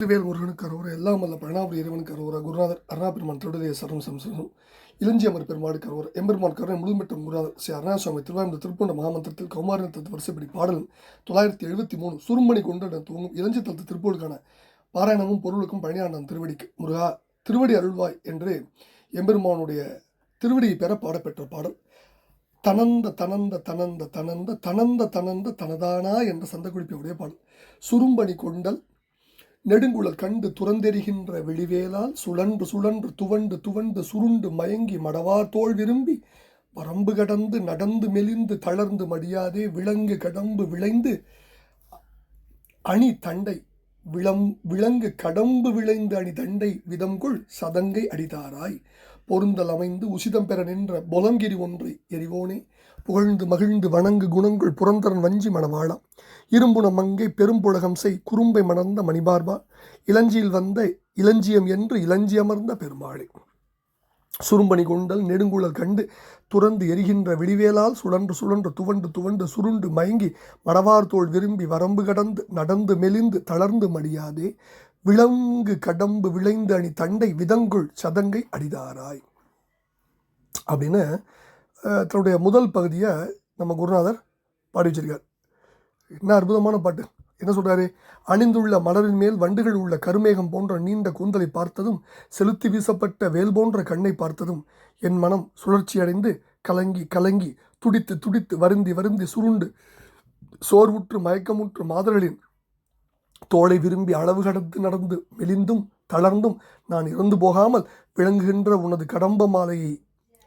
வேல் முருகனுக்கு அரோரா எல்லாம் வல்ல பழனாபுரி இறைவனுக்கு அரோரா குருநாதர் அருணாபெருமான் திருடலைய சரணம் சம்சனம் இளஞ்சியமர் பெருமாடு அரோரா எம்பெருமான் கருணை முழுமட்டம் குருநாதர் ஸ்ரீ அருணாசுவாமி திருவாரூர் திருப்பண்ட மகாமந்திரத்தில் கௌமாரத்தத்து வரிசைப்படி பாடலும் தொள்ளாயிரத்தி எழுபத்தி மூணு சுருமணி கொண்டு தூங்கும் இளஞ்சி தளத்து திருப்பூருக்கான பாராயணமும் பொருளுக்கும் பணியாண்டான் திருவடிக்கு. முருகா திருவடி அருள்வாய் என்று எம்பெருமானுடைய திருவடியை பெற பாடப்பெற்ற பாடல். தனந்த தனந்த தனந்த தனந்த தனந்த தனந்த தனதானா என்ற சந்தக்குறிப்பியுடைய பாடல். சுரும்பணி கொண்டல் நெடுங்குழல் கண்டு துறந்தெறிகின்ற வெளிவேலால் சுழன்று சுழன்று துவண்டு துவண்டு சுருண்டு மயங்கி மடவார் தோள் விரும்பி வரம்பு கடந்து நடந்து மெலிந்து தளர்ந்து மடியாதே விலங்கு கடம்பு விளைந்து அணி தண்டை விளம் விலங்கு கடம்பு விளைந்து அணி தண்டை விதம்கொள் சதங்கை அடிதாராய். பொருந்தல் அமைந்து உசிதம் பெற நின்ற பொலங்கிரி ஒன்று. எரிவோனே புகழ்ந்து மகிழ்ந்து வணங்கு குணங்கள் புரந்தரன் வஞ்சி மணவாளா இரும்புண மங்கை பெரும்புலகம் செய் குறும்பை மணந்த மணிபார்பா இளஞ்சியில் வந்த இளஞ்சியம் என்று இளஞ்சி அமர்ந்த பெருமாளே. சுரும்பணி கொண்டல் நெடுங்குழல் கண்டு துறந்து எரிகின்ற விடிவேலால் சுழன்று சுழன்று துவண்டு துவண்டு சுருண்டு மயங்கி மடவார் தோள் விரும்பி வரம்பு கடந்து நடந்து மெலிந்து தளர்ந்து மடியாதே. விலங்கு கடம்பு விளைந்து அணி தண்டை விதங்குள் சதங்கை அடிதாராய். அப்படின்னு தன்னுடைய முதல் பகுதியை நம்ம குருநாதர் பாடி வச்சிருக்கார். என்ன அற்புதமான பாட்டு. என்ன சொல்கிறாரு அணிந்துள்ள மலரின் மேல் வண்டுகள் உள்ள கருமேகம் போன்ற நீண்ட கூந்தலை பார்த்ததும் செலுத்தி வீசப்பட்ட வேல் போன்ற கண்ணை பார்த்ததும் என் மனம் சுழற்சியடைந்து கலங்கி கலங்கி துடித்து துடித்து வருந்தி வருந்தி சுருண்டு சோர்வுற்று மயக்கமுற்று மாதர்களின் தோளை விரும்பி அளவு கடந்து நடந்து மெலிந்தும் தளர்ந்தும் நான் இறந்து போகாமல் விளங்குகின்ற உனது கடம்ப மாலையை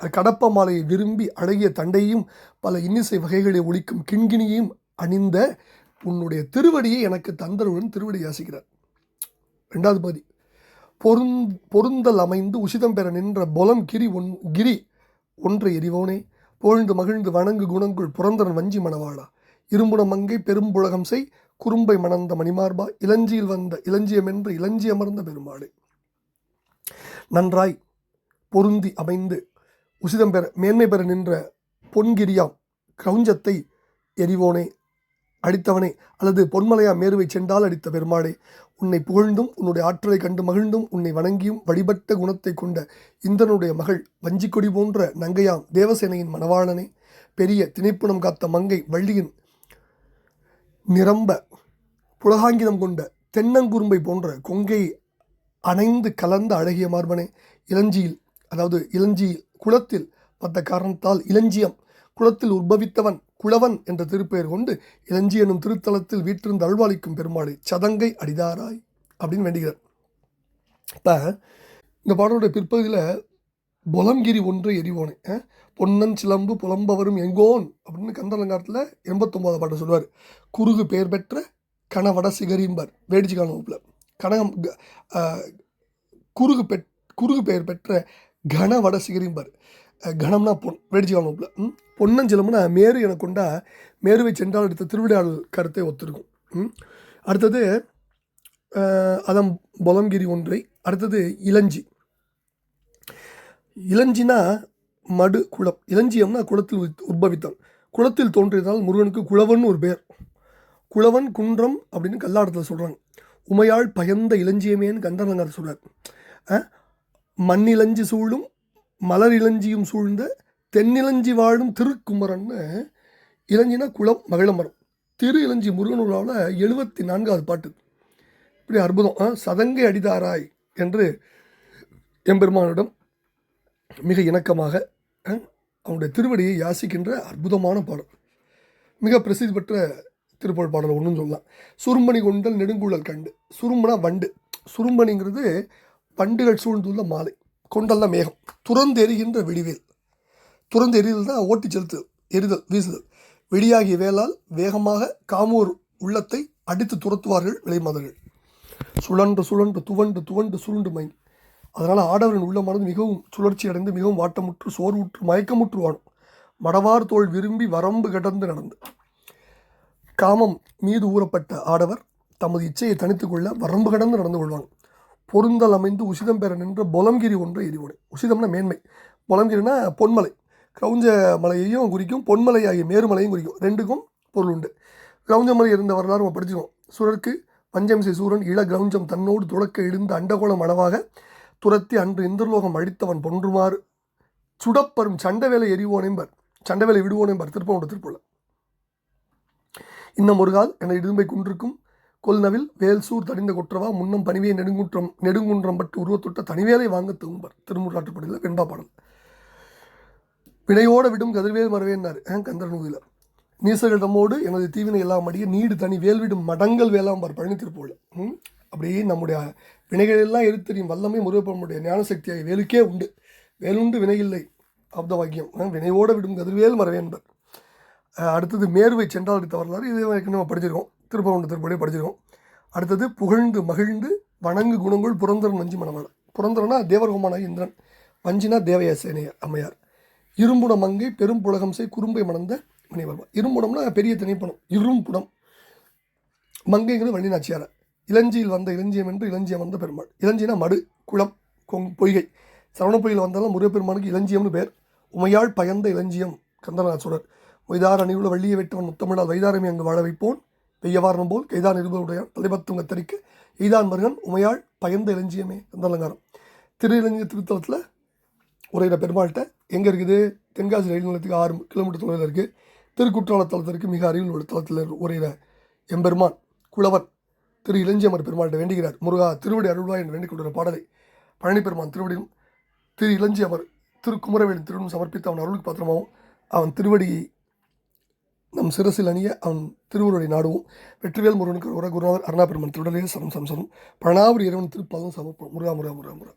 கடப்ப மாலையை விரும்பி அழகிய தண்டையும் பல இன்னிசை வகைகளை ஒழிக்கும் கிண்கிணியையும் அணிந்த உன்னுடைய திருவடியை எனக்கு தந்தருடன் திருவடி யாசிக்கிறார். ரெண்டாவது பகுதி பொருந் பொருந்தல் அமைந்து உசிதம் பெற நின்ற பொலம் கிரி ஒன் கிரி ஒன்றை எரிவோனே புகழ்ந்து மகிழ்ந்து வணங்கு குணங்குள் புரந்தரன் வஞ்சி மணவாளா. இரும்புன மங்கை பெரும்புலகம் செய் குறும்பை மணந்த மணிமார்பா இளஞ்சியில் வந்த இளஞ்சியமென்று இளஞ்சி அமர்ந்த பெருமாளே. நன்றாய் பொருந்தி அமைந்து உசிதம் பெற மேன்மை பெற நின்ற பொன்கிரியாம் கிரௌஞ்சத்தை எரிவோனே அடித்தவனே அல்லது பொன்மலையா மேருவை சென்றால் அடித்த பெருமாளே உன்னை புகழ்ந்தும் உன்னுடைய ஆற்றலை கண்டு மகிழ்ந்தும் உன்னை வணங்கியும் வழிபட்ட குணத்தை கொண்ட இந்திரனுடைய மகள் வஞ்சிக்கொடி போன்ற நங்கையாம் தேவசேனையின் மணவாளனே பெரிய திணைப்புணம் காத்த மங்கை வள்ளியின் நிரம்ப புலகாங்கிதம் கொண்ட தென்னங்குறும்பை போன்ற கொங்கை அணைந்து கலந்த அழகிய மார்பனே இளஞ்சியில் அதாவது இளஞ்சியில் குளத்தில் வந்த காரணத்தால் இளஞ்சியம் குளத்தில் உற்பவித்தவன் குளவன் என்ற திருப்பெயர் கொண்டு இளஞ்சி எனும் திருத்தலத்தில் வீற்றிருந்து அழ்வாளிக்கும் பெருமாளை சதங்கை அடிதாராய் அப்படின்னு வேண்டுகிறார். இப்போ இந்த பாடலுடைய பிற்பகுதியில் புலம்கிரி ஒன்று எரிவோனே பொன்னன் சிலம்பு புலம்பவரும் எங்கோன் அப்படின்னு கந்தலங்காரத்தில் எண்பத்தொம்போது பாட்டை சொல்லுவார். குறுகு பெயர் பெற்ற கணவட சிகரிம்பர் வேடிச்சு வகுப்பில். கனகம் குறுகு பெற் குறுகு பெயர் பெற்ற கனவட சிகரிம்பர் கணம்னா பொன் வேடிச்சு வகுப்பில். பொன்னன் சிலம்புனா மேரு என கொண்டா மேருவை சென்றால் எடுத்த திருவிளையாடல் கருத்தை ஒத்துருக்கும். ம்? அடுத்தது அதம் புலம்கிரி ஒன்றை அடுத்தது இளஞ்சி. இளஞ்சினா மடு குளம். இளஞ்சியம்னா குளத்தில் உத்- குளத்தில் தோன்றியதால் முருகனுக்கு குளவன் ஒரு பேர் குளவன் குன்றம் அப்படின்னு கல்லாடத்தில் சொல்கிறாங்க உமையாள் பயந்த இளஞ்சியமேன்னு கந்தரலங்கார் சொல்கிறார் மண்ணிலஞ்சி சூழும் மலர் இளஞ்சியும் சூழ்ந்த தென்னிலஞ்சி வாழும் திருக்குமரன்னு இளஞ்சினா குளம் மகிழமரம். திரு இளஞ்சி முருகனூராவில் எழுபத்தி நான்காவது பாட்டு. இப்படி அற்புதம். ஆ, சதங்கை அடிதாராய் என்று எம்பெருமானிடம் மிக இணக்கமாக அவனுடைய திருவடியை யாசிக்கின்ற அற்புதமான பாடல். மிக பிரசித்தி பெற்ற திருப்புகழ் பாடல் ஒன்றும் சொல்லலாம். சுரும்பணி கொண்டல் நெடுங்குழல் கண்டு. சுரும்புனா வண்டு. சுரும்பணிங்கிறது வண்டுகள் சூழ்ந்துள்ள மாலை. கொண்டல்ல மேகம். துறந்து எரிகின்ற வெடிவேல். துறந்து எரிதல் தான் ஓட்டி செலுத்துதல் எரிதல் வீசுதல். வெடியாகிய வேலால் வேகமாக காமூர் உள்ளத்தை அடித்து துரத்துவார்கள் விலைமாதர்கள் சுழன்று சுழன்று துவண்டு துவண்டு சுருண்டு மை அதனால் ஆடவரின் உள்ளமானது மிகவும் சுழற்சி அடைந்து மிகவும் வாட்டமுற்று சோர்வுற்று மயக்கமுற்று மடவார் தோள் விரும்பி வரம்பு கடந்து நடந்து. காமம் மீது ஊறப்பட்ட ஆடவர் தமது இச்சையை தனித்துக்கொள்ள வரம்பு கடந்து நடந்து கொள்வாங்க பொருந்தல் அமைந்து உசிதம் பெற நின்ற பொலம்கிரி ஒன்றை எரிவோடு உசிதம்னா மேன்மை. பொலம்கிரினா பொன்மலை. கிரௌஞ்ச மலையையும் குறிக்கும் பொன்மலை ஆகிய மேருமலையும் குறிக்கும். ரெண்டுக்கும் பொருள் உண்டு. கிரௌஞ்ச மலை இருந்த வரலாறு நம்ம படிச்சிருக்கோம். சுரருக்கு பஞ்சமிசை சூரன் இள கிரௌஞ்சம் தன்னோடு துளக்க எழுந்த அண்டகோளம் அளவாக துரத்தி அன்று இந்திரலோகம் அழித்தவன் பொன்றுமாறு சுடப்பரும் சண்டவேலை எரிவோனேம்பர். சண்டவேலை விடுவோனேம்பர் திருப்பவோட திருப்பூல இன்னும் ஒரு கால் என இடும்பை குன்றுக்கும் கொல்நவில் வேல்சூர் தடிந்த குற்றவா முன்னம் பணிவியை நெடுங்குன்றம் நெடுங்குன்றம் பட்டு உருவத்தொட்ட தனிவேலை வாங்க தூம்பர் திருமுறாட்டுப்படையில் வெண்பா பாடல். வினையோட விடும் கதிர்வேல் மறவேன்னார் கந்தர் நூதியில் நீசர்கள் தம்மோடு எனது தீவினை எல்லாம் அடிய நீடு தனி வேல்விடும் மடங்கள் வேளாம்பார் பழனி திருப்போல ம்? அப்படியே நம்முடைய வினைகளெல்லாம் எரித்தறியும் வல்லமை முருகப்பனுடைய ஞானசக்தியாக வேலுக்கே உண்டு. வேலுண்டு வினையில்லை. அப்த வாக்கியம் ஆ, விடும் கதிர்வேல் மறவேன்பர் அடுத்தது மேர்வை சென்றால் எடுத்த வரலாறு. இது வரைக்கும் நம்ம படிச்சிருக்கோம். திருப்பவண்ட திருப்படியே படிச்சிருக்கோம். அடுத்தது புகழ்ந்து மகிழ்ந்து வணங்கு குணங்கள் புரந்தரன் நஞ்சி மணவாள புரந்தரனா தேவர்கோமானாகி இந்திரன். வஞ்சினா தேவயாசேனையர் அம்மையார். இரும்புட மங்கை பெரும் புலகம் செய் குறும்பை மணந்த மணிவர்மா இரும்புடம்னா பெரிய திணைப்பணம். இரும்புடம் மங்கைங்கிறது வள்ளி நாச்சியாரை. இளஞ்சியில் வந்த இளஞ்சியம் என்று இளஞ்சியம் வந்த பெருமாள். இளஞ்சினா மடு குளம் கொங் பொய்கை. சரவண வந்தாலும் முருகப்பெருமானுக்கு இளஞ்சியம்னு பேர். உமையாள் பயந்த இளஞ்சியம் கந்தநாசுரர் வைதார் அணியுள்ள வள்ளியை வெட்டவன் முத்தமிழால் வைதாரமி அங்கு வாழ வைப்போன். பெய்யவாரணம் போல் கைதான் இருபதுடைய தலைபத்தும் கத்தரிக்க. எய்தான் மருகன் உமையாள் பயந்த இளஞ்சியமே கந்தலங்காரம். திரு இளஞ்சிய திருத்தலத்தில் உரையிற பெருமாள்கிட்ட எங்கே இருக்குது? தென்காசி ரயில் நிலையத்துக்கு ஆறு கிலோமீட்டர் தொலைவில் இருக்குது திருக்குற்றால தலத்திற்கு மிக அருகில் உள்ள தளத்தில் உரையிற எம்பெருமான் குளவன் திரு இளஞ்சியமர் பெருமாள்கிட்ட வேண்டுகிறார். முருகா திருவடி அருள்வாய் என்று வேண்டிக் கொண்டிருந்த பாடலை பழனி பெருமான் திருவடியும் திரு இளஞ்சியமர் திரு குமரவேலின் திருவனும் சமர்ப்பித்து அவன் அருளுக்கு பாத்திரமாகவும் அவன் திருவடியை நம் சிரசில் அணிய அவன் திருவுருளை நாடுவோம். வெற்றிவேல் முருகனுக்கு உர குருநாதர் அருணா பெருமான் திருடலே சரம் சம்சரம் பழனாவூர் இறைவன் திருப்பாதம் சமர்ப்பம் முருகா முருகா முருகா முருகா.